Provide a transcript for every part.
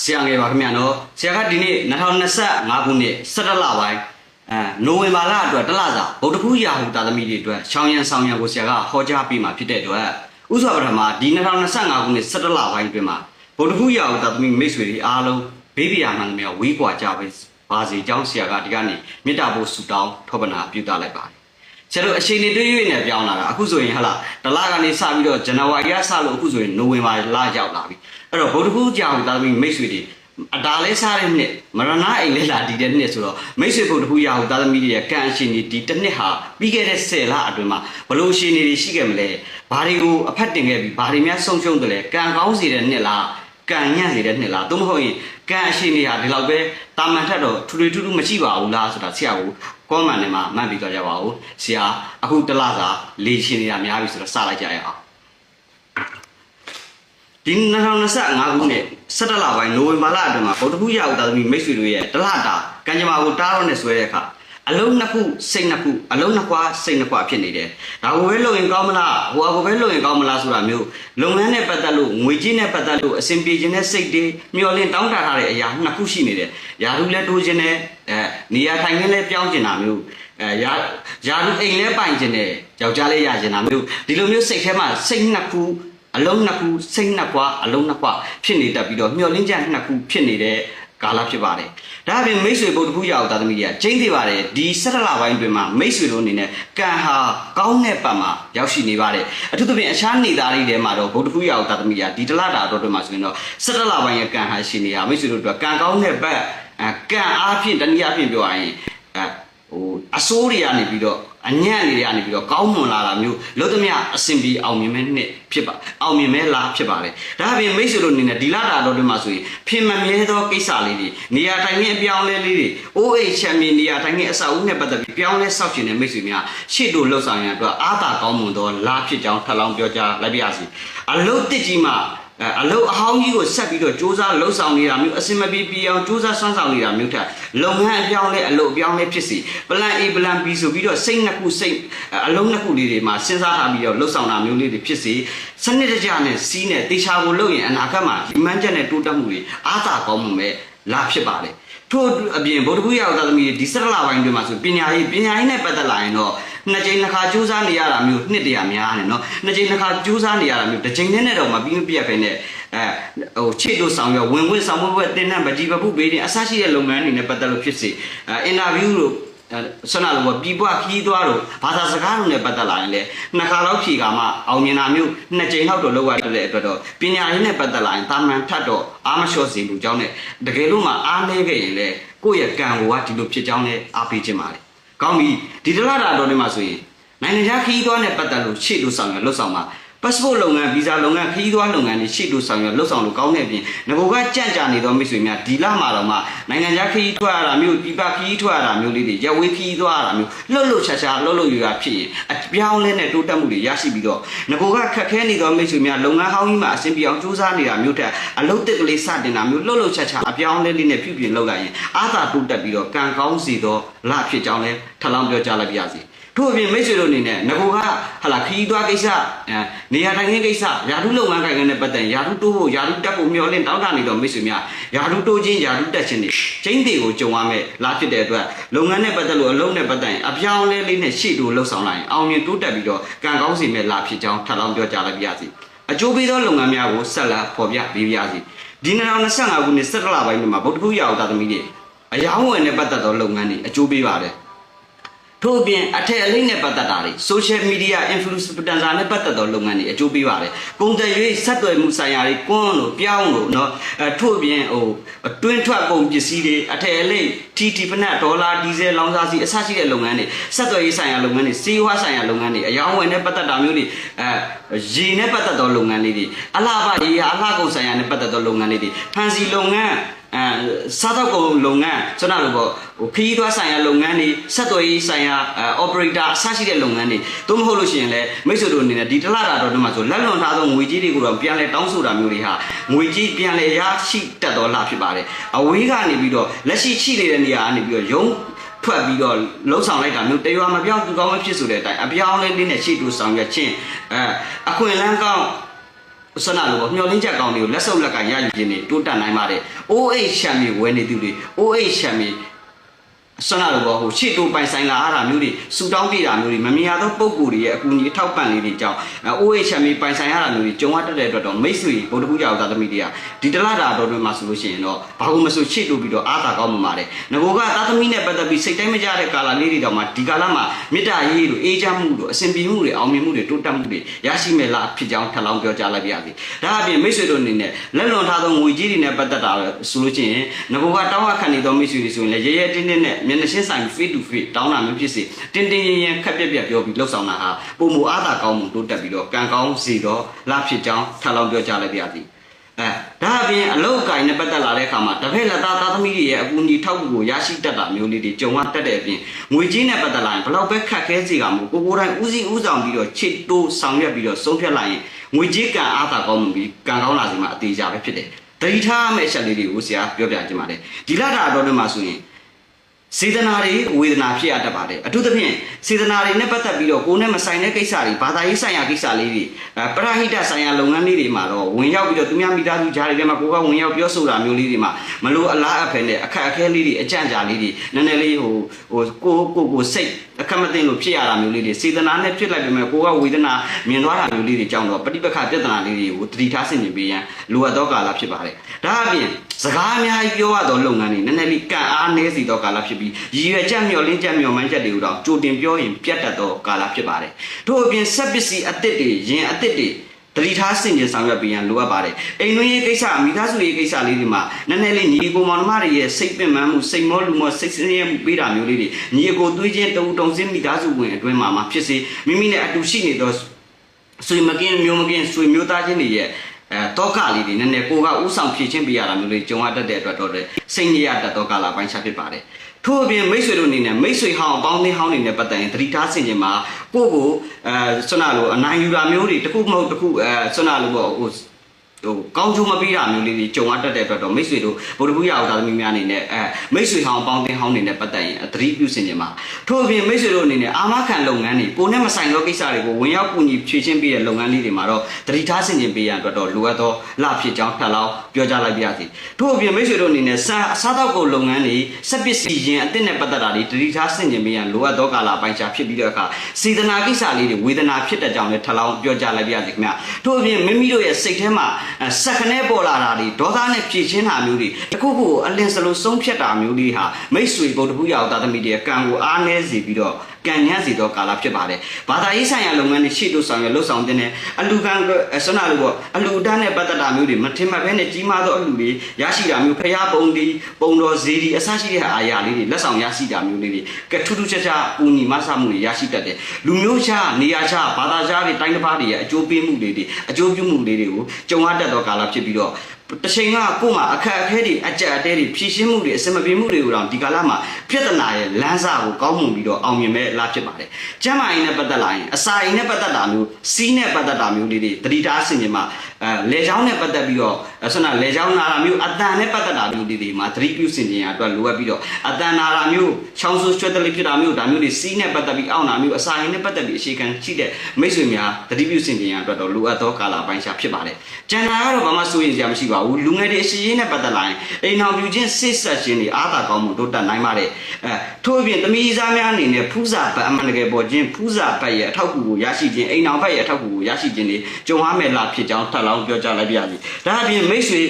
ဆရာငယ်ပါခင်ဗျာနော်ဆရာကဒီနေ့2025ခုနှစ်17လပိုင်းအဲနိုဝင်ဘာလအတွက်တစ်လစာဗုဒ္ဓခုရာဟုတာသမီတွေအတွက်ချောင်းရန်ဆောင်ရန်ကိုဆရာကဟောကြားပေးမှာဖြစ်တဲ့အတွက်ဥစွာပထမဒီ2025ခုနှစ်17လပိုင်းအတွင်းမှာဗုဒ္ဓခုရာဟုတာသမီမိတ်ဆွေတွေအားလုံးဘေးပြာမှန်သမျှဝေးကွာကြပါပါစေကြောင်းဆရာကဒီကနေ့မေတ္တာပို့ဆုတောင်းထောပနာပြုတာလိုက်ပါတယ် ဆရာတို့အချိန်တွေတွေး၍နဲ့ပြောင်းလာတာအခုဆိုရင်ဟလာတလကနေစပြီးတော့ဇန်နဝါရီကစလို့အခုဆိုရင်နိုဝင်ဘာလရောက်လာပြီအဲ့တော့ဗုဒ္ဓခုကြောင်တာသမီမိတ်ဆွေတွေအတားလဲစားတဲ့နှစ်မရဏအိမ်လဲလာတည်တဲ့နှစ်ဆိုတော့မိတ်ဆွေဗုဒ္ဓခုရာဟုတာသမီတွေရဲ့ကံအရှင်တွေဒီတစ်နှစ်ဟာပြီးခဲ့တဲ့10လအတွင်းမှာဘလို့အရှင်တွေရှိခဲ့မလဲဘာတွေကိုအဖက်တင်ခဲ့ပြီးဘာတွေများဆုံးရှုံးတယ်လဲကံကောင်းစေတဲ့နှစ်လားကံညံ့စေတဲ့နှစ်လားသို့မဟုတ်ရင်ကံအရှင်တွေဟာဒီလောက်ပဲတာမန်ထက်တော့ထူထူထူးထူးမရှိပါဘူးလားဆိုတာဆရာက ကောမန်ထဲမှာမှတ်ပြီးတော့ကြပါဦးဆရာအခုတစ်လစာလေရှင်နေတာများပြီဆိုတော့စလိုက်ကြရအောင်ဒီ2025ခုနှစ်17လပိုင်းနိုဝင်ဘာလအတွင်းမှာဗုဒ္ဓဘုရားဥဒသမီမိတ်ဆွေတို့ရဲ့တလတာကံကြမ္မာကိုတားတော့နဲ့ဆွဲတဲ့အခါ အလုံးနှစ်ခုစိတ်နှစ်ခုအလုံးနှစ်ခွာစိတ်နှစ်ခွာဖြစ်နေတယ်။ဒါကိုပဲလုပ်ရင်ကောင်းမလားဟိုအကိုပဲလုပ်ရင်ကောင်းမလားဆိုတာမျိုးလုပ်ငန်းနဲ့ပတ်သက်လို့ငွေကြေးနဲ့ပတ်သက်လို့အဆင်ပြေခြင်းနဲ့စိတ်တွေမျှော်လင့်တောင်းတထားတဲ့အရာနှစ်ခုရှိနေတယ်။ယာရုလည်းတိုးခြင်းနဲ့အဲနေရာထိုင်ခင်းလည်းပြောင်းကျင်တာမျိုးအဲယာယာရုအိမ်လည်းပိုင်ခြင်းနဲ့ယောက်ျားလေးရခြင်းတာမျိုးဒီလိုမျိုးစိတ်ထဲမှာစိတ်နှစ်ခုအလုံးနှစ်ခုစိတ်နှစ်ခွာအလုံးနှစ်ခွာဖြစ်နေတတ်ပြီးတော့မျှော်လင့်ချက်နှစ်ခုဖြစ်နေတဲ့ ကာလဖြစ်ပါတယ်။ဒါအပြင်မိတ်ဆွေဘုဒ္ဓဖူးရအောင်တာသမီးတွေကကျင်းသေးပါတယ်ဒီ17လပိုင်းတွင်မှာမိတ်ဆွေတို့အနေနဲ့ကံဟာကောင်းတဲ့ပတ်မှာရောက်ရှိနေပါတယ်။အထူးသဖြင့်အခြားနေသားတွေထဲမှာတော့ဘုဒ္ဓဖူးရအောင်တာသမီးတွေကဒီတလတာတော့တွင်မှာဆိုရင်တော့17လပိုင်းရဲ့ကံဟာရှိနေတာမိတ်ဆွေတို့တို့ကံကောင်းတဲ့ပတ်အဲကံအားဖြင့်တနည်းအားဖြင့်ပြောရရင်အဲဟိုအစိုးတွေကနေပြီးတော့ အညံ့တွေကနေပြီးတော့ကောင်းမွန်လာတာမျိုးလို့သမျှအစဉ်ပြေအောင်မြင်မဲ့နှစ်ဖြစ်ပါအောင်မြင်မဲ့လားဖြစ်ပါလေဒါအပြင်မိတ်ဆွေတို့အနေနဲ့ဒီလာတာတော့ဒီမှာဆိုရင်ဖြစ်မမြဲသောကိစ္စလေးတွေနေရာတိုင်းနဲ့အပြောင်းလဲလေးတွေအိုးအိတ်ချမ်းမြေနေရာတိုင်းနဲ့အဆောက်အဦနဲ့ပတ်သက်ပြီးပြောင်းလဲဆောက်ရှင်တဲ့မိတ်ဆွေများရှေ့တို့လှုပ်ဆောင်ရန်အတွက်အားသာကောင်းမွန်သောလားဖြစ်ကြောင်းထပ်လောင်းပြောကြားလိုက်ပါရစေအလုတ်တစ်ကြီးမှာ အဲအလုတ်အဟောင်းကြီးကိုဆက်ပြီးတော့စူးစမ်းလှုပ်ဆောင်နေတာမျိုးအစင်မပြေပြေအောင်စူးစမ်းဆွမ်းဆောင်နေတာမျိုးထက်လုပ်ငန်းအပြောင်းလဲအလုတ်အပြောင်းလဲဖြစ်စီ plan A plan B ဆိုပြီးတော့စိတ်နှစ်ခုစိတ်အလုံးနှစ်ခုလေးတွေမှာစဉ်းစားထားပြီးတော့လှုပ်ဆောင်တာမျိုးလေးတွေဖြစ်စီစနစ်တကျနဲ့စီးနဲ့တေချာကိုလုပ်ရင်အနာဂတ်မှာဒီမှန်းချက်နဲ့တိုးတက်မှုတွေအားသာကောင်းမှုပဲလာဖြစ်ပါလေထို့အပြင်ဗုဒ္ဓဘုရားသာသမီဒီစရလပိုင်းတွေမှာဆိုပညာရေးပညာရေးနဲ့ပတ်သက်လာရင်တော့ နှစ်ကြိမ်နှစ်ခါစူးစမ်းနေရတာမျိုးနှစ်တရာများတယ်နော်နှစ်ကြိမ်နှစ်ခါစူးစမ်းနေရတာမျိုးတစ်ကြိမ်နဲ့တော့မပြီးမပြတ်ပဲနဲ့အဲဟိုခြေတို့ဆောင်ရဝင်ဝင်ဆောင်ဝဲတင်တဲ့မကြီးပပုပေးနေအဆရှိတဲ့လုပ်ငန်းတွေနဲ့ပတ်သက်လို့ဖြစ်စေအဲအင်တာဗျူးလို့ဆန္ဒလိုပြီပွားခီးသွားတော့ဘာသာစကားတွေနဲ့ပတ်သက်လာရင်လေနှစ်ခါတော့ဖြေကမှအောင်မြင်တာမျိုးနှစ်ကြိမ်လောက်တော့လောက်ရတဲ့အတွက်တော့ပညာရေးနဲ့ပတ်သက်လာရင်တာမန်ထတ်တော့အားမလျှော့စေဘူးကြောင်းနဲ့တကယ်လို့မှအားနေခဲ့ရင်လေကိုယ့်ရဲ့ကံကိုကဒီလိုဖြစ်ကြောင်းနဲ့အားပေးခြင်းပါလေ ကောင်းပြီဒီတလားတာတော့ဒီမှာဆိုရင်နိုင်ငံခြားခီးသွားနဲ့ပတ်သက်လို့ရှေ့လို့ဆောင်ရလှုပ်ဆောင်မှာ passport လုပ်ငန်း visa လုပ်ငန်းခရီးသွားလုပ်ငန်းတွေရှေ့လို့ဆောင်ရွက်လှုပ်ဆောင်လို့ကောင်းတဲ့အပြင်ငကိုကကြန့်ကြာနေသောမိတ်ဆွေများဒီလမှာတော့မှနိုင်ငံခြားခရီးထွက်ရတာမျိုးပြပခရီးထွက်ရတာမျိုးလေးတွေရဝေးခရီးသွားရတာမျိုးလှုပ်လှုပ်ရှားရှားလှုပ်လှုပ်ရရဖြစ်ရင်အပြောင်းလဲနဲ့တိုးတက်မှုတွေရရှိပြီးတော့ငကိုကခက်ခဲနေသောမိတ်ဆွေများလုပ်ငန်းဟောင်းကြီးမှာအဆင်ပြေအောင်ကြိုးစားနေတာမျိုးတက်အလုပ်တစ်ကလေးစတင်တာမျိုးလှုပ်လှုပ်ရှားရှားအပြောင်းလဲလေးနဲ့ပြုပြင်လုပ်လိုက်ရင်အာသာတိုးတက်ပြီးတော့ကံကောင်းစီသောလဖြစ်ကြောင်းလဲထပ်လောင်းပြောကြားလိုက်ပါရစေ ထို့အပြင်မိတ်ဆွေတို့အနေနဲ့ငကိုကဟလာခီးသွားကိစ္စအဲနေရာထိုင်ခင်းကိစ္စယာထုလုပ်ငန်းကိုင်ငန်းနဲ့ပတ်သက်ယာထုတိုးဖို့ယာထုတက်ဖို့မျှော်လင့်တောင်းတနေတော့မိတ်ဆွေများယာထုတိုးခြင်းယာထုတက်ခြင်းတွေချင်းတွေကိုကြုံရမယ်လားဖြစ်တဲ့အတွက်လုပ်ငန်းနဲ့ပတ်သက်လို့အလုံးနဲ့ပတ်သက်ရင်အပြောင်းလဲလေးနဲ့ရှေ့တို့လှုပ်ဆောင်လိုက်ရင်အောင်မြင်တိုးတက်ပြီးတော့ကံကောင်းစေမဲ့လားဖြစ်ကြောင်းထပ်လောင်းပြောကြားလိုက်ပါရစေအကျိုးပေးသောလုပ်ငန်းများကိုဆက်လက်ဖော်ပြပေးပါရစေဒီ2025ခုနှစ်17လပိုင်းမှာဗုဒ္ဓဘုရားအောင်တာသမီးတွေအယောင်းဝယ်နဲ့ပတ်သက်သောလုပ်ငန်းတွေအကျိုးပေးပါတယ် ထို့အပြင်အထက်အလိမ့်နဲ့ပတ်သက်တာတွေ social media influencer နဲ့ပတ်သက်သောလုပ်ငန်းတွေအကျိုးပေးပါတယ်။ကုန်သွယ်ရေးဆက်သွယ်မှုဆိုင်ရာတွေကွန်းလို့ပြောင်းလို့เนาะအဲထို့အပြင်ဟိုတွင်းထွက်ကုန်ပစ္စည်းတွေအထက်အလိမ့် TT ဖနက်ဒေါ်လာဒီဇယ်လောင်စာဆီအစရှိတဲ့လုပ်ငန်းတွေဆက်သွယ်ရေးဆိုင်ရာလုပ်ငန်းတွေစီးပွားဆိုင်ရာလုပ်ငန်းတွေအယောင်းဝယ်နဲ့ပတ်သက်တာမျိုးတွေအဲရေနဲ့ပတ်သက်သောလုပ်ငန်းလေးတွေအလှပရေအလှကုန်ဆိုင်ရာနဲ့ပတ်သက်သောလုပ်ငန်းလေးတွေဖန်စီလုပ်ငန်း အဲစားတော့ကုန်လုပ်ငန်းကျွန်တော်တို့ပေါ့ဟိုခရီးသွားဆိုင်ရာလုပ်ငန်းတွေဆက်သွယ်ရေးဆိုင်ရာအဲ operator အစရှိတဲ့လုပ်ငန်းတွေသို့မဟုတ်လို့ရှိရင်လည်းမိတ်ဆွေတို့အနေနဲ့ဒီတလတာတော့ဒီမှာဆိုလက်လွန်ထားသောငွေကြီးတွေကိုတော့ပြန်လဲတောင်းဆိုတာမျိုးတွေဟာငွေကြီးပြန်လဲရရှိတတ်တော်လာဖြစ်ပါတယ်အဝေးကနေပြီးတော့လက်ရှိရှိနေတဲ့နေရာကနေပြီးတော့ယုံထွက်ပြီးတော့လှုပ်ဆောင်လိုက်တာမျိုးတရွာမပြောင်းသူကောင်းမဖြစ်ဆိုတဲ့အတိုင်းအပြောင်းလဲလေးနဲ့ရှေ့တူဆောင်ရွက်ခြင်းအဲအခွင့်အလန်းကောင်း ဆန္ဒလိုပေါ့မျောလင်းချက်ကောင်းတွေကိုလက်ဆုပ်လက်ကင်ရယူခြင်းတွေတိုးတက်နိုင်ပါတယ် OH ချမ်းမြေဝယ်နေသူတွေ OH ချမ်းမြေ ဆန္ဒလိုပေါ့ဟိုရှေ့တိုးပိုင်ဆိုင်လာအားတာမျိုးတွေစူတောင်းပြတာမျိုးတွေမမြင်ရသောပုံကိုယ်တွေရဲ့အကူအညီအထောက်ပံ့လေးတွေကြောင့် OH ချမ်းမြေပိုင်ဆိုင်ရတာမျိုးတွေကြုံရတတ်တဲ့အတွက်တော့မိတ်ဆွေဗုဒ္ဓဘုရားသာသမီတွေကဒီတလတာတော်တွင်မှာဆိုလို့ရှိရင်တော့ဘာလို့မဆိုရှေ့တိုးပြီးတော့အားသာကောင်းမှာပါတယ်ငကိုကသာသမီနဲ့ပတ်သက်ပြီးစိတ်တိုင်းမကြတဲ့ကာလလေးတွေတောင်မှဒီကာလမှာမေတ္တာရေးတို့အေးချမ်းမှုတို့အစဉ်ပြေမှုတွေအောင်မြင်မှုတွေတိုးတက်မှုတွေရရှိမဲ့လားဖြစ်ကြောင်းထပ်လောင်းပြောကြားလိုက်ပါရစေ။ဒါအပြင်မိတ်ဆွေတို့အနေနဲ့လက်လွန်ထားသောငွေကြီးတွေနဲ့ပတ်သက်တာဆိုလို့ချင်းငကိုကတောင်းရခံနေသောမိတ်ဆွေတွေဆိုရင်လည်းရဲရဲတင်းတင်းနဲ့မျက်နှာချင်းဆိုင် face to face တောင်းတာမျိုးဖြစ်စေတင်းတင်းရင်ရင်ခက်ပြက်ပြက်ပြောပြီးလှုပ်ဆောင်တာဟာပုံမူအားသာကောင်းမှုတိုးတက်ပြီးတော့ကံကောင်းစီတော့လားဖြစ်ကြောင်းထပ်လောင်းပြောကြားလိုက်ပါရစေ။အဲဒါအပြင်အလုတ်အကင်နဲ့ပတ်သက်လာတဲ့အခါမှာတစ်ဖက်လက်သားသားသမီးတွေရဲ့အကူအညီထောက်ကူကိုရရှိတတ်တာမျိုးလေးတွေကြုံရတတ်တဲ့အပြင်ငွေကြီးနဲ့ပတ်သက်လာရင်ဘလောက်ပဲခက်ခဲစီကမှုကိုကိုယ်တိုင်ဦးစီးဦးဆောင်ပြီးတော့ချစ်တိုးဆောင်ရွက်ပြီးတော့ဆုံးဖြတ်လိုက်ရင်ငွေကြီးကံအားသာကောင်းမှုပြီးကံကောင်းလာစီမှာအသေးချာပဲဖြစ်တယ်။တတိထားမယ့်အချက်လေးတွေကိုဆရာပြောပြခြင်းပါတယ်။ဒီလတာတော်တွေမှာဆိုရင် စေတနာတွေဝေဒနာဖြစ်ရတတ်ပါတယ်အထူးသဖြင့်စေတနာတွေနဲ့ပတ်သက်ပြီးတော့ကိုယ်နဲ့မဆိုင်တဲ့ကိစ္စတွေဘာသာရေးဆိုင်ရာကိစ္စလေးတွေအဲပရဟိတဆိုင်ရာလုပ်ငန်းလေးတွေမှာတော့ဝင်ရောက်ပြီးတော့သူများမိသားစုကြားတွေထဲမှာကိုယ်ကဝင်ရောက်ပြောဆိုတာမျိုးလေးတွေမှာမလို့အလားအဖယ်နဲ့အခက်အခဲလေးတွေအကြံ့ကြာလေးတွေနည်းနည်းလေးဟိုဟိုကိုကိုကိုစိတ်အခက်မသိလို့ဖြစ်ရတာမျိုးလေးတွေစေတနာနဲ့ဖြစ်လိုက်ပေမဲ့ကိုကဝေဒနာမြင်သွားတာမျိုးလေးတွေကြောင့်တော့ပฏิပက္ခပြဿနာလေးတွေကိုတတိထားဆင်ခြင်ပေးရန်လိုအပ်သောကာလဖြစ်ပါတယ် ဒါအပြင်စကားအများကြီးပြောရသောလုပ်ငန်းတွေနည်းနည်းလေးကန့်အားနည်းစီသောကာလဖြစ်ပြီးရည်ရွယ်ချက်မျှော်လင့်ချက်မျှော်မှန်းချက်တွေကိုတော့ကြိုတင်ပြောရင်ပြတ်တတ်သောကာလဖြစ်ပါတယ်ထို့အပြင်ဆက်ပစ္စည်းအသစ်တွေရင်အသစ်တွေတတိထားဆင်ခြင်ဆောင်ရွက်ပေးရန်လိုအပ်ပါတယ်အိမ်တွင်းရေးကိစ္စမိသားစုရေးကိစ္စလေးတွေမှာနည်းနည်းလေးညီကိုမောင်နှမတွေရဲ့စိတ်ပင်ပန်းမှုစိတ်မောလူမောစိတ်ဆင်းရဲမှုပေးတာမျိုးလေးတွေညီကိုသွေးချင်းတုံတုံစင်းမိသားစုဝင်အတွင်းမှာမှာဖြစ်စေမိမိနဲ့အတူရှိနေသောဆွေမကင်းမျိုးမကင်းဆွေမျိုးသားချင်းတွေရဲ့ အဲတောကလေးတွေနည်းနည်းကိုကဥဆောင်ဖြည့်ချင်းပေးရတာမျိုးလေးကြုံရတတ်တဲ့အတွက်တော့စိတ်ညစ်ရတတ်သောကာလပိုင်းခြားဖြစ်ပါတယ်ထို့အပြင်မိတ်ဆွေတို့အနေနဲ့မိတ်ဆွေဟောင်းအပေါင်းအသင်းဟောင်းတွေနဲ့ပတ်သက်ရင်သတိထားဆင်ခြင်မှာကိုယ့်ကိုအဲဆွနာလိုအနိုင်ယူတာမျိုးတွေတစ်ခုမဟုတ်တစ်ခုအဲဆွနာလိုပေါ့ဟို ဟိုကောင်းကျိုးမပေးတာမျိုးလေးတွေကြုံရတတ်တဲ့အတွက်တော့မိတ်ဆွေတို့ဗုဒ္ဓဘုရားဥဒါသမီးများအနေနဲ့အဲမိတ်ဆွေဟောင်းအပေါင်းအသင်းဟောင်းတွေနဲ့ပတ်သက်ရင်သတိပြုဆင်ခြင်မှာထို့အပြင်မိတ်ဆွေတို့အနေနဲ့အာမခံလုပ်ငန်းတွေကိုနဲ့မဆိုင်သောကိစ္စတွေကိုဝင်ရောက်ကူညီဖြည့်ချင်းပေးတဲ့လုပ်ငန်းလေးတွေမှာတော့သတိထားဆင်ခြင်ပေးရန်အတွက်တော့လိုအပ်သောလဖြစ်ကြောင်းထပ်လောင်းပြောကြားလိုက်ပါရစေထို့အပြင်မိတ်ဆွေတို့အနေနဲ့စာအစားတောက်ကုန်လုပ်ငန်းတွေစက်ပစ္စည်းရင်အသစ်နဲ့ပတ်သက်တာတွေသတိထားဆင်ခြင်ပေးရန်လိုအပ်သောကာလပိုင်းခြားဖြစ်ပြီးတော့အခါစေတနာကိစ္စလေးတွေဝေဒနာဖြစ်တဲ့ကြောင်းလည်းထပ်လောင်းပြောကြားလိုက်ပါရစေခင်ဗျာထို့အပြင်မိမိတို့ရဲ့စိတ်ထဲမှာ စက်ခနဲပေါ်လာတာတွေဒေါသနဲ့ဖြည့်ချင်းတာမျိုးတွေတခုခုအလင်းစလုံးဆုံးဖြတ်တာမျိုးတွေဟာမိတ်ဆွေဗုဒ္ဓဘုရားသာသမီတွေကံကိုအားနည်းစေပြီးတော့ ကံညံ့စီသောကာလဖြစ်ပါတယ်။ဘာသာရေးဆိုင်ရာလုပ်ငန်းတွေရှေ့တို့ဆောင်ရွက်လှုပ်ဆောင်တင်တဲ့အလူကံဆွမ်းနာလို့ပေါ့အလူအတန်းနဲ့ပတ်သက်တာမျိုးတွေမထင်မှတ်ဘဲနဲ့ကြီးမားသောအလူတွေရရှိတာမျိုးဖျားပုံဒီပုံတော်ဇေဒီအစရှိတဲ့အာရာလေးတွေလက်ဆောင်ရရှိတာမျိုးလေးတွေကထူးထူးခြားခြားပူညီမဆမှုတွေရရှိတတ်တယ်။လူမျိုးခြားနေရာခြားဘာသာခြားတွေတိုင်းတစ်ပါးတွေရဲ့အကျိုးပေးမှုတွေတွေအကျိုးပြုမှုတွေတွေကိုကြုံရတတ်သောကာလဖြစ်ပြီးတော့တချိန်ကကို့မှာအခက်အခဲတွေအကြက်အတဲတွေဖြည့်ရှင်းမှုတွေအစမပြေမှုတွေကိုတော့ဒီကာလမှာပြဿနာရဲ့လမ်းစာကိုကောင်းမွန်ပြီးတော့အောင်မြင်မဲ့လာဖြစ်ပါတယ်။ကျမ်းမာရေးနဲ့ပတ်သက်လာရင်အစာရင်နဲ့ပတ်သက်တာမျိုးစီးနဲ့ပတ်သက်တာမျိုးလေးတွေတတိထားဆင်ခြင်မှာအဲလေချောင်းနဲ့ပတ်သက်ပြီးတော့ ဆန္ဒလေချောင်းနာတာမျိုးအတန်နဲ့ပတ်သက်တာမျိုးလေးတွေမှာသတိပြုဆင်ခြင်ရအတွက်လိုအပ်ပြီးတော့အတန်နာတာမျိုးချောင်းဆူရွှဲတလိဖြစ်တာမျိုးဒါမျိုးတွေစီးနဲ့ပတ်သက်ပြီးအောင့်တာမျိုးအစာရင်နဲ့ပတ်သက်ပြီးအခြေခံရှိတဲ့မိတ်ဆွေများသတိပြုဆင်ခြင်ရအတွက်တော့လိုအပ်သောကာလပိုင်းရှာဖြစ်ပါတယ်။ကျန်တာကတော့ဘာမှစိုးရင်စရာမရှိပါဘူး။လူငယ်တွေအရှိရေးနဲ့ပတ်သက်လာရင်အိမ်အောင်ပြူချင်းစစ်ဆက်ခြင်းတွေအားသာကောင်းမှုတိုးတက်နိုင်ပါတယ်။အဲထို့အပြင်သမီးစားများအနေနဲ့ဖူးစာပတ်အမှန်တကယ်ပေါ်ခြင်းဖူးစာပတ်ရဲ့အထောက်အကူကိုရရှိခြင်းအိမ်အောင်ဘက်ရဲ့အထောက်အကူကိုရရှိခြင်းတွေကြုံရမယ်လားဖြစ်ကြောင်းထပ်လောင်းပြောကြားလိုက်ပါရစေ။ဒါအပြင်မိတ်ဆွေ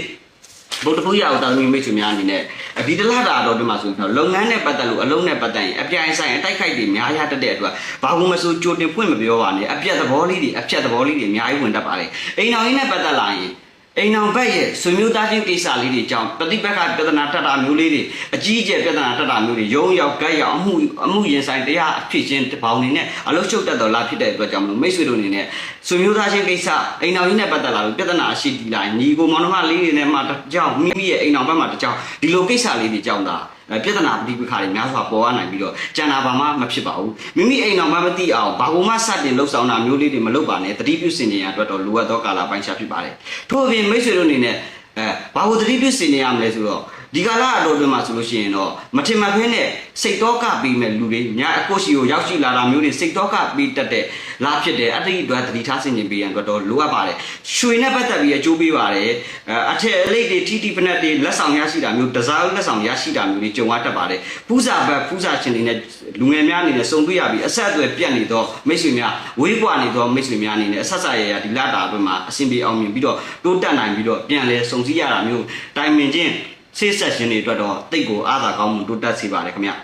ဗုဒ္ဓဘုရားဥဒ္ဒါသမီမိတ်ဆွေများအနေနဲ့ဒီတလတာတော့ဒီမှာဆိုရင်လုပ်ငန်းနဲ့ပတ်သက်လို့အလုံးနဲ့ပတ်သက်ရင်အပြိုင်ဆိုင်အတိုက်ခိုက်တွေများရတတ်တဲ့အတွက်ဘာလို့မဆိုကြိုတင်ဖွင့်မပြောပါနဲ့အပြက်သဘောလေးတွေအပြက်သဘောလေးတွေအများကြီးဝင်တတ်ပါတယ်အိမ်တော်ကြီးနဲ့ပတ်သက်လာရင် အိမ်အောင်ဘက်ရဲ့ဆွေမျိုးသားချင်းကိစ္စလေးတွေကြောင့်ပฏิပတ်ကပြဿနာတက်တာမျိုးလေးတွေအကြီးအကျယ်ပြဿနာတက်တာမျိုးတွေရုံရောက်ကြက်ရောက်အမှုအမှုရင်ဆိုင်တရားအဖြစ်ချင်းတပေါင်းနေနဲ့အလုချုပ်တက်တော်လာဖြစ်တဲ့အတွက်ကြောင့်မလို့မိတ်ဆွေတို့အနေနဲ့ဆွေမျိုးသားချင်းကိစ္စအိမ်အောင်ကြီးနဲ့ပတ်သက်လာလို့ပြဿနာရှိတီလာညီကိုမောင်နှမလေးတွေနဲ့မှတကြောင်မိမိရဲ့အိမ်အောင်ဘက်မှာတကြောင်ဒီလိုကိစ္စလေးတွေကြောင့်ဒါ ပြဿနာပဋိပက္ခတွေများစွာပေါ်ရနိုင်ပြီးတော့ကြံတာဘာမှမဖြစ်ပါဘူးမိမိအိမ်အောင်မှမသိအောင်ဘာလို့မှစတင်လှုပ်ဆောင်တာမျိုးလေးတွေမလုပ်ပါနဲ့တတိပြုစင်ကြရအတွက်တော့လိုအပ်သောကာလပိုင်းခြားဖြစ်ပါတယ်ထို့အပြင်မိတ်ဆွေတို့အနေနဲ့အဲဘာလို့တတိပြုစင်နေရမလဲဆိုတော့ ဒီကာလအတော်အတွင်းမှာဆိုလို့ရှိရင်တော့မထင်မှတ်ဖဲနဲ့စိတ်တော့ကပြီးမဲ့လူတွေညာအကိုရှိကိုရောက်ရှိလာတာမျိုးတွေစိတ်တော့ကပြီးတတ်တဲ့လားဖြစ်တယ်အတ္တိအတွက်တတိထားဆင်ခြင်ပေးရန်အတွက်တော့လိုအပ်ပါတယ်ရွှေနဲ့ပတ်သက်ပြီးအကျိုးပေးပါတယ်အဲအထက်အလိတ်တွေထီထီဖနက်တွေလက်ဆောင်ရရှိတာမျိုးတစားလက်ဆောင်ရရှိတာမျိုးတွေကြုံရတတ်ပါတယ်ပူဇာဘတ်ပူဇာရှင်တွေနဲ့လူငယ်များအနေနဲ့စုံတွေ့ရပြီးအဆက်အသွယ်ပြတ်နေတော့မိတ်ဆွေများဝေးပွားနေတော့မိတ်ဆွေများအနေနဲ့အဆက်ဆက်ရရဒီလတာအတွင်းမှာအဆင်ပြေအောင်မြင်ပြီးတော့တိုးတက်နိုင်ပြီးတော့ပြန်လဲစုံစည်းရတာမျိုးတိုင်ပင်ချင်း ဆေးဆက်ရှင်တွေအတွက်တော့တိတ်ကိုအားသာကောင်းမှုတိုးတက်စေပါတယ်ခင်ဗျာ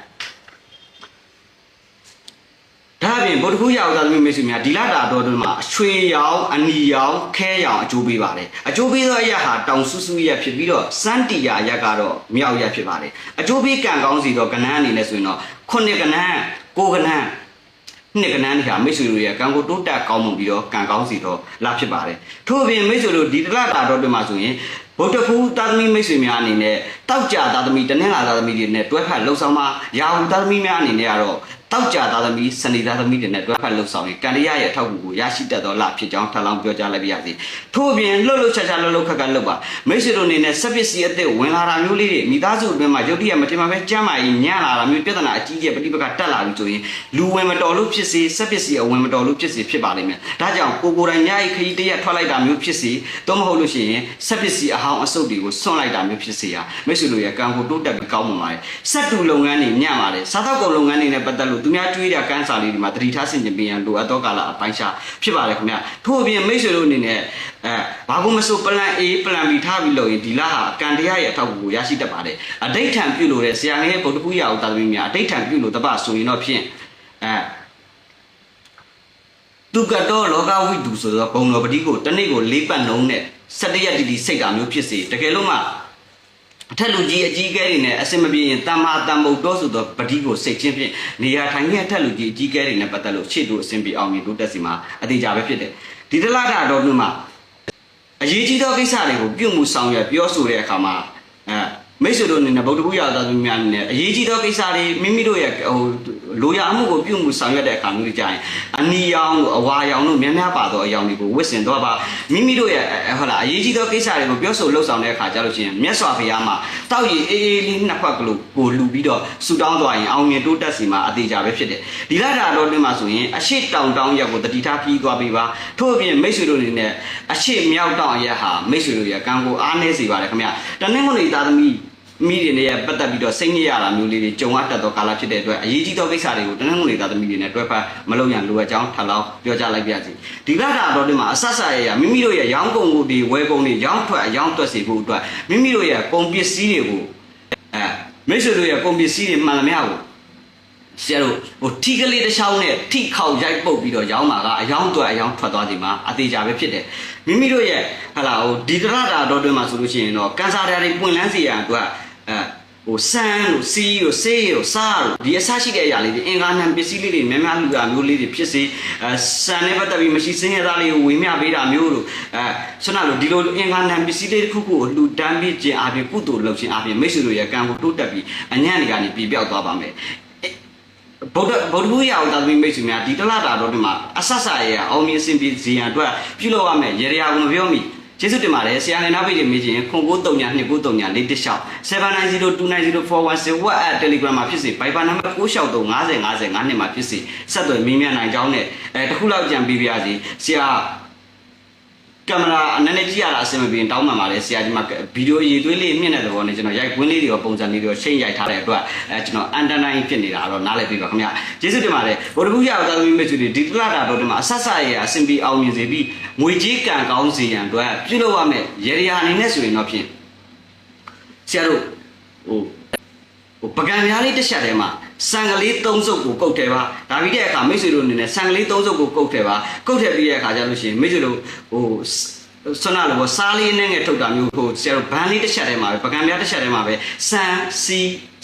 ဒါအပြင်ဗုဒ္ဓခူးရောက်သားသမီးမိတ်ဆွေများဒီလတာတော်တွင်မှာအချွေရောင်အနီရောင်ခဲရောင်အကျိုးပေးပါတယ်အကျိုးပေးသောအရက်ဟာတောင်ဆူဆူရက်ဖြစ်ပြီးတော့စန်းတီယာရက်ကတော့မြောက်ရက်ဖြစ်ပါတယ်အကျိုးပေးကံကောင်းစီတော့ကဏ္ဍအနေနဲ့ဆိုရင်တော့ခုနှစ်ကဏ္ဍကိုကဏ္ဍနှစ်ကဏ္ဍတွေဟာမိတ်ဆွေတို့ရဲ့ကံကိုတိုးတက်ကောင်းမှုပြီးတော့ကံကောင်းစီတော့လာဖြစ်ပါတယ်ထို့အပြင်မိတ်ဆွေတို့ဒီတလတာတော်တွင်မှာဆိုရင် ဗုဒ္ဓဖူးသာသမီမိတ်ဆွေများအနေနဲ့တောက်ကြသာသမီတနင်္လာသာသမီတွေနဲ့တွဲဖက်လှုပ်ဆောင်မှာရာဟုသာသမီများအနေနဲ့ကတော့ တောက်ကြသာသမီစနေသာသမီတွေနဲ့တွဲဖက်လှုပ်ဆောင်ရင်ကံရရဲ့အထောက်အကူကိုရရှိတတ်သောလဖြစ်ကြောင်းထပ်လောင်းပြောကြားလိုက်ပါရစေထို့အပြင်လှုပ်လှုပ်ချာချာလှုပ်လှုပ်ခက်ခက်လှုပ်ပါမိတ်ဆွေတို့အနေနဲ့စက်ပစ္စည်းအသစ်ဝင်လာတာမျိုးလေးတွေမိသားစုအတွင်းမှာရုတ်တရက်မတင်မပဲကြမ်းမာရင်ညံ့လာတာမျိုးပြဿနာအကြီးကြီးပဋိပက္ခတက်လာပြီဆိုရင်လူဝင်မတော်လို့ဖြစ်စေစက်ပစ္စည်းအဝင်မတော်လို့ဖြစ်စေဖြစ်ပါလိမ့်မယ်ဒါကြောင့်ကိုကိုယ်တိုင်ညအိခရီးတရက်ထွက်လိုက်တာမျိုးဖြစ်စေတော့မဟုတ်လို့ရှိရင်စက်ပစ္စည်းအဟောင်းအစုပ်တွေကိုဆွန့်လိုက်တာမျိုးဖြစ်စေဟာမိတ်ဆွေတို့ရဲ့ကံကိုတိုးတက်ပြီးကောင်းမှာပါတယ်စက်တူလုပ်ငန်းတွေညံ့ပါတယ်စားသောက်ကုန်လုပ်ငန်းတွေနဲ့ပတ်သက်လို့သူများတွေးတဲ့ကန်းစာလေးတွေမှာတတိထားဆင်ခြင်ပေးရန်လိုအပ်သောကာလအပိုင်းခြားဖြစ်ပါတယ်ခင်ဗျထို့အပြင်မိတ်ဆွေတို့အနေနဲ့အဲဘာကိုမဆို plan A plan B ထားပြီးလုပ်ရင်ဒီလဟာကံတရားရဲ့အထောက်အကူကိုရရှိတတ်ပါတယ်အဋိဋ္ဌံပြုလို့တဲ့ဆရာငယ်ရဲ့ဗုဒ္ဓဘုရားဥတာသမီးများအဋိဋ္ဌံပြုလို့တပဆိုရင်တော့ဖြင့်အဲသူကတော့လောကဝိတုဆိုတော့ဘုံတော်ပတိကိုတနေ့ကိုလေးပတ်နှုံးနဲ့စတရက်တီတီစိတ်တာမျိုးဖြစ်စေတကယ်လို့မှ အထက်လူကြီးအကြီးအကဲတွေနဲ့အစင်မပြေရင်တမ္မာတန်မုတ်တော်ဆိုတော့ပတိကိုစိတ်ချင်းဖြင့်နေရာထိုင်ခဲ့အထက်လူကြီးအကြီးအကဲတွေနဲ့ပတ်သက်လို့ရှေ့တို့အစင်ပြေအောင်မြင်တို့တက်စီမှာအသေးကြပဲဖြစ်တယ်ဒီတလတာတော်တွင်မှာအရေးကြီးသောကိစ္စတွေကိုပြုမှုဆောင်ရွက်ပြောဆိုတဲ့အခါမှာအဲမိတ်ဆွေတို့အနေနဲ့ဗုဒ္ဓဘုရားသာသမီများအနေနဲ့အရေးကြီးသောကိစ္စတွေမိမိတို့ရဲ့ဟို လိုရာမှုကိုပြုမှုဆောင်ရွက်တဲ့အခါမျိုးကြရင်အနီရောင်တို့အဝါရောင်တို့များများပါသောအရောင်တွေကိုဝစ်စင်တော့ပါမိမိတို့ရဲ့ဟုတ်လားအရေးကြီးသောကိစ္စတွေကိုပြောဆိုလှုပ်ဆောင်တဲ့အခါကျလို့ရှိရင်မြတ်စွာဘုရားမှာတောက်ရည်အေးအေးလေးနှစ်ဖက်ကလို့ကိုလူပြီးတော့ဆူတောင်းသွားရင်အောင်မြင်တိုးတက်စီမှာအသေးကြပဲဖြစ်တယ်ဒီလတာတော်တွင်မှာဆိုရင်အရှိတောင်တောင်ရက်ကိုတတိထားပြီးသွားပေးပါထို့အပြင်မိတ်ဆွေတို့အနေနဲ့အရှိမြောက်တောင်ရက်ဟာမိတ်ဆွေတို့ရဲ့ကံကိုအားနည်းစေပါတယ်ခင်ဗျတနင်္ဂနွေသားသမီး မိတွေနဲ့ပတ်သက်ပြီးတော့စိတ်ညစ်ရတာမျိုးလေးတွေကြုံရတတ်သောကာလဖြစ်တဲ့အတွက်အရေးကြီးသောကိစ္စတွေကိုတနင်္ဂနွေသားသမီးတွေနဲ့တွဲဖက်မလုပ်ရန်လိုအပ်ကြောင်းထပ်လောင်းပြောကြားလိုက်ပါရစေဒီလတာတော်တင်မှာအဆက်ဆက်ရရမိမိတို့ရဲ့ရောင်းကုန်ကိုဒီဝယ်ကုန်တွေရောင်းထွက်ရောင်းတွက်စေဖို့အတွက်မိမိတို့ရဲ့ကုန်ပစ္စည်းတွေကိုအဲမိတ်ဆွေတို့ရဲ့ကုန်ပစ္စည်းတွေမှန်သမျှကိုဆရာတို့ဟိုထီကလေးတစ်ချောင်းနဲ့ထိခေါက်ရိုက်ပုတ်ပြီးတော့ရောင်းမှာကအယောင်းတွက်အယောင်းထွက်သွားချိန်မှာအသေးကြပဲဖြစ်တယ်မိမိတို့ရဲ့ဟလာဟိုဒီတရတာတော်တွင်မှာဆိုလို့ရှိရင်တော့ကန်ဆာဓာတ်တွေပွင့်လန်းစေရန်အတွက် အဲဟိုဆန်းတို့စီးတို့ဆေးတို့စားတို့ဒီအစရှိတဲ့အရာလေးတွေအင်္ဂါနံပစ္စည်းလေးတွေများများလူတာမျိုးလေးတွေဖြစ်စေအဲဆန်နဲ့ပတ်သက်ပြီးမရှိစင်းရသားလေးကိုဝေမျှပေးတာမျိုးတို့အဲဆွမ်းလို့ဒီလိုအင်္ဂါနံပစ္စည်းလေးတစ်ခုခုကိုလှူဒန်းပြီးခြင်းအပြင်ကုသိုလ်လုပ်ခြင်းအပြင်မိတ်ဆွေတို့ရဲ့ကံကိုတိုးတက်ပြီးအညံ့တွေကနေပြပြောက်သွားပါမယ်ဗုဒ္ဓဗုဒ္ဓဘုရားတော်သမီးမိတ်ဆွေများဒီတလတာတော့ဒီမှာအဆဆရရအောင်မြင်စင်ပြီးဇီယံအတွက်ပြုလုပ်ရမယ်ရေရာကိုမပြောမိ ကျေးဇူးတင်ပါတယ်ဆရာနေနောက်ပိတ်တွေမေးချင်ခွန်ကိုတုံညာနှစ်ကိုတုံညာလေးတစ်လျှောက်79029041 WhatsApp Telegram မှာဖြစ်စေ Viber နံပါတ်963 50 50 9နှစ်မှာဖြစ်စေဆက်သွယ်မေးမြန်းနိုင်ကြောင်းနဲ့အဲတခုလောက်ကြံပေးပါရစေဆရာ ကင်မရာအနေနဲ့ကြည့်ရတာအဆင်မပြေရင်တောင်းပန်ပါလေဆရာဒီမှာဗီဒီယိုရည်သွေးလေးမြင့်တဲ့သဘောနဲ့ကျွန်တော်ရိုက်ကွင်းလေးတွေရောပုံစံလေးတွေရောချိန်ရိုက်ထားတဲ့အတွက်အဲကျွန်တော်အန်တနိုင်ဖြစ်နေတာတော့နားလည်ပြီပါခင်ဗျာကျေးဇူးတင်ပါတယ်ဗုဒ္ဓဘုရားတော်သမီးမိတ်ဆွေတွေဒီတလတာတော့ဒီမှာအဆက်ဆက်ရအဆင်ပြေအောင်မြင်စေပြီးငွေကြေးကံကောင်းစေရန်အတွက်ပြုလုပ်ရမယ်ရေရာအနေနဲ့ဆိုရင်တော့ဖြင့်ဆရာတို့ဟို ဟိုပကံများလေးတစ်ချက်ထဲမှာဆန်ကလေး၃စုပ်ကိုကုတ်ထဲပါဒါပြီးတဲ့အခါမိတ်ဆွေတို့အနေနဲ့ဆန်ကလေး၃စုပ်ကိုကုတ်ထဲပါကုတ်ထဲပြီးတဲ့အခါကျလို့ရှိရင်မိတ်ဆွေတို့ဟိုဆွမ်းလာလို့စားလေးနဲ့ငယ်ထုတ်တာမျိုးဟိုဆရာတို့ဘန်းလေးတစ်ချက်ထဲမှာပဲပကံများတစ်ချက်ထဲမှာပဲဆန်စီ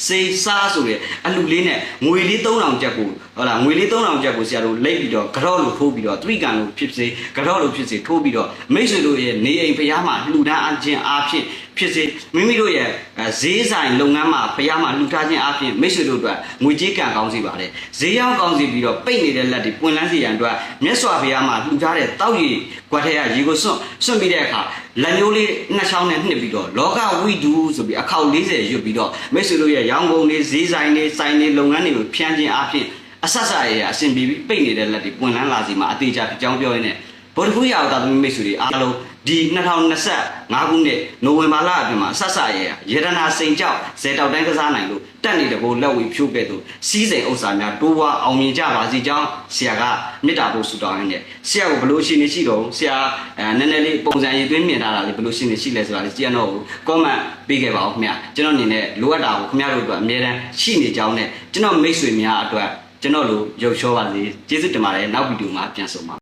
စေးစားဆိုတဲ့အလူလေးနဲ့ငွေလေး3000ကျပ်ကိုဟုတ်လားငွေလေး3000ကျပ်ကိုဆရာတို့လိတ်ပြီးတော့ကြော့လို့ထိုးပြီးတော့သတိကံလို့ဖြစ်စေကြော့လို့ဖြစ်စေထိုးပြီးတော့မိတ်ဆွေတို့ရဲ့နေအိမ်ဖျားမှာလှူဒန်းအချင်းအားဖြင့် ဖြစ်စေမိမိတို့ရဲ့အဲဈေးဆိုင်လုပ်ငန်းမှာဖျားမှာလှူထားခြင်းအပြင်မိတ်ဆွေတို့အတွက်ငွေကြေးကံကောင်းစီပါတယ်ဈေးရောက်ကောင်းစီပြီးတော့ပိတ်နေတဲ့လက်တွေပွင့်လန်းစီရန်အတွက်မြတ်စွာဘုရားမှာလှူထားတဲ့တောက်ရည်ကွက်ထဲကရေကိုစွန့်စွန့်ပြီးတဲ့အခါလက်မျိုးလေးနှစ်ချောင်းနဲ့နှစ်ပြီးတော့လောကဝိဒူဆိုပြီးအခောက်40ရွတ်ပြီးတော့မိတ်ဆွေတို့ရဲ့ရောင်းကုန်တွေဈေးဆိုင်တွေဆိုင်တွေလုပ်ငန်းတွေကိုဖြန်းခြင်းအပြင်အဆက်ဆက်ရအဆင်ပြေပြီးပိတ်နေတဲ့လက်တွေပွင့်လန်းလာစီမှာအသေးချာဖြစ်ကြောင်းပြောရင်းနဲ့ ဗုဒ္ဓဘုရားတော်သမီးမိတ်ဆွေတွေအားလုံးဒီ2025ခုနှစ်နိုဝင်ဘာလအတွင်းမှာဆက်ဆက်ရရေဒနာစိန်ကြောက်ဇေတောက်တိုင်းကစားနိုင်လို့တက်နေတဲ့ဘိုးလက်ဝေဖြိုးခဲ့သူစီးစိန်ဥစ္စာများတိုးပွားအောင်မြင်ကြပါစေကြောင်းဆရာကမေတ္တာပို့ဆုတောင်းရင်းနဲ့ဆရာကိုဘလို့ရှိနေရှိတော့ဆရာအဲနည်းနည်းလေးပုံစံရည်သွင်းမြင်ထားတာလေးဘလို့ရှိနေရှိလဲဆိုတာလေးကြည့်ရတော့ကောမန့်ပေးခဲ့ပါဦးခင်ဗျကျွန်တော်အနေနဲ့လိုအပ်တာကိုခင်ဗျားတို့အတွက်အမြဲတမ်းရှိနေကြောင်းနဲ့ကျွန်တော်မိတ်ဆွေများအတွက်ကျွန်တော်လိုရုပ်ချောပါစေကျေးဇူးတင်ပါတယ်နောက်ဗီဒီယိုမှာပြန်ဆုံပါ